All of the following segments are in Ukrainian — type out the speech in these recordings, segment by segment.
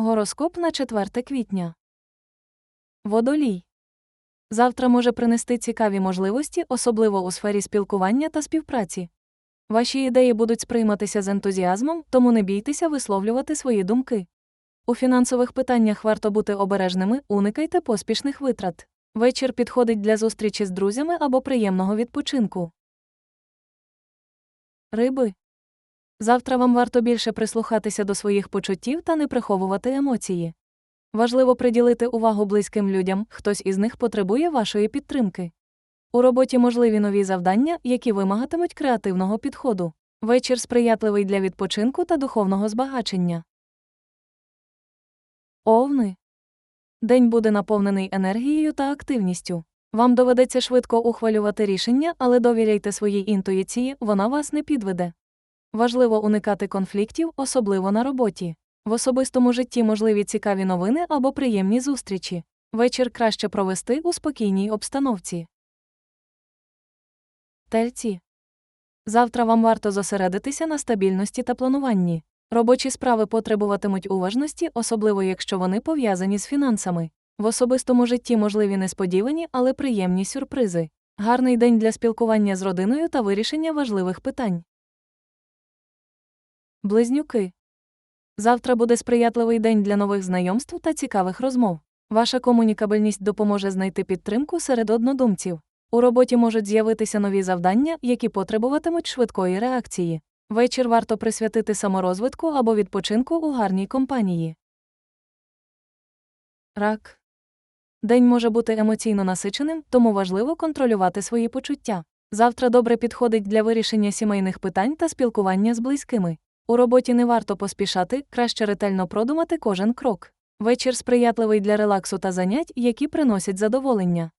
Гороскоп на 4 квітня. Водолій. Завтра може принести цікаві можливості, особливо у сфері спілкування та співпраці. Ваші ідеї будуть сприйматися з ентузіазмом, тому не бійтеся висловлювати свої думки. У фінансових питаннях варто бути обережними, уникайте поспішних витрат. Вечір підходить для зустрічі з друзями або приємного відпочинку. Риби. Завтра вам варто більше прислухатися до своїх почуттів та не приховувати емоції. Важливо приділити увагу близьким людям, хтось із них потребує вашої підтримки. У роботі можливі нові завдання, які вимагатимуть креативного підходу. Вечір сприятливий для відпочинку та духовного збагачення. Овни. День буде наповнений енергією та активністю. Вам доведеться швидко ухвалювати рішення, але довіряйте своїй інтуїції, вона вас не підведе. Важливо уникати конфліктів, особливо на роботі. В особистому житті можливі цікаві новини або приємні зустрічі. Вечір краще провести у спокійній обстановці. Тельці. Завтра вам варто зосередитися на стабільності та плануванні. Робочі справи потребуватимуть уважності, особливо якщо вони пов'язані з фінансами. В особистому житті можливі несподівані, але приємні сюрпризи. Гарний день для спілкування з родиною та вирішення важливих питань. Близнюки. Завтра буде сприятливий день для нових знайомств та цікавих розмов. Ваша комунікабельність допоможе знайти підтримку серед однодумців. У роботі можуть з'явитися нові завдання, які потребуватимуть швидкої реакції. Вечір варто присвятити саморозвитку або відпочинку у гарній компанії. Рак. День може бути емоційно насиченим, тому важливо контролювати свої почуття. Завтра добре підходить для вирішення сімейних питань та спілкування з близькими. У роботі не варто поспішати, краще ретельно продумати кожен крок. Вечір сприятливий для релаксу та занять, які приносять задоволення.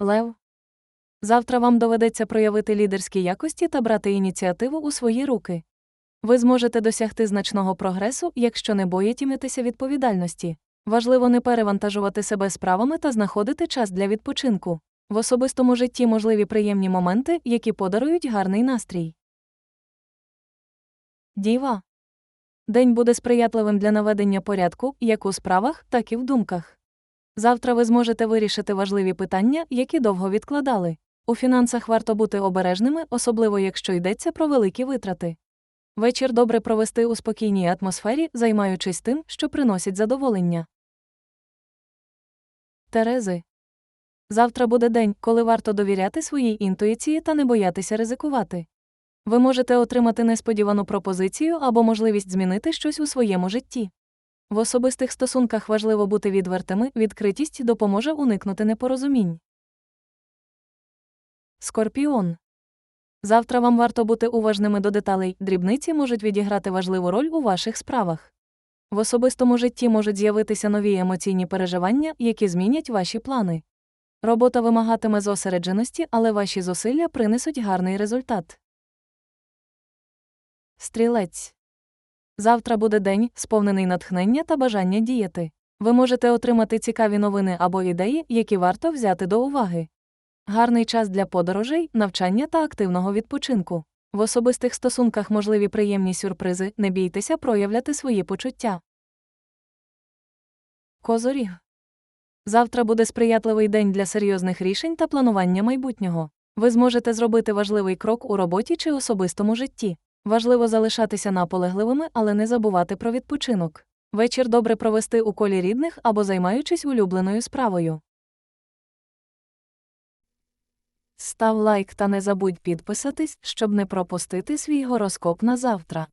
Лев. Завтра вам доведеться проявити лідерські якості та брати ініціативу у свої руки. Ви зможете досягти значного прогресу, якщо не боїтиметеся відповідальності. Важливо не перевантажувати себе справами та знаходити час для відпочинку. В особистому житті можливі приємні моменти, які подарують гарний настрій. Діва. День буде сприятливим для наведення порядку як у справах, так і в думках. Завтра ви зможете вирішити важливі питання, які довго відкладали. У фінансах варто бути обережними, особливо якщо йдеться про великі витрати. Вечір добре провести у спокійній атмосфері, займаючись тим, що приносить задоволення. Терези. Завтра буде день, коли варто довіряти своїй інтуїції та не боятися ризикувати. Ви можете отримати несподівану пропозицію або можливість змінити щось у своєму житті. В особистих стосунках важливо бути відвертими, відкритість допоможе уникнути непорозумінь. Скорпіон. Завтра вам варто бути уважними до деталей, дрібниці можуть відіграти важливу роль у ваших справах. В особистому житті можуть з'явитися нові емоційні переживання, які змінять ваші плани. Робота вимагатиме зосередженості, але ваші зусилля принесуть гарний результат. Стрілець. Завтра буде день, сповнений натхнення та бажання діяти. Ви можете отримати цікаві новини або ідеї, які варто взяти до уваги. Гарний час для подорожей, навчання та активного відпочинку. В особистих стосунках можливі приємні сюрпризи, не бійтеся проявляти свої почуття. Козоріг. Завтра буде сприятливий день для серйозних рішень та планування майбутнього. Ви зможете зробити важливий крок у роботі чи особистому житті. Важливо залишатися наполегливими, але не забувати про відпочинок. Вечір добре провести у колі рідних або займаючись улюбленою справою. Став лайк та не забудь підписатись, щоб не пропустити свій гороскоп на завтра.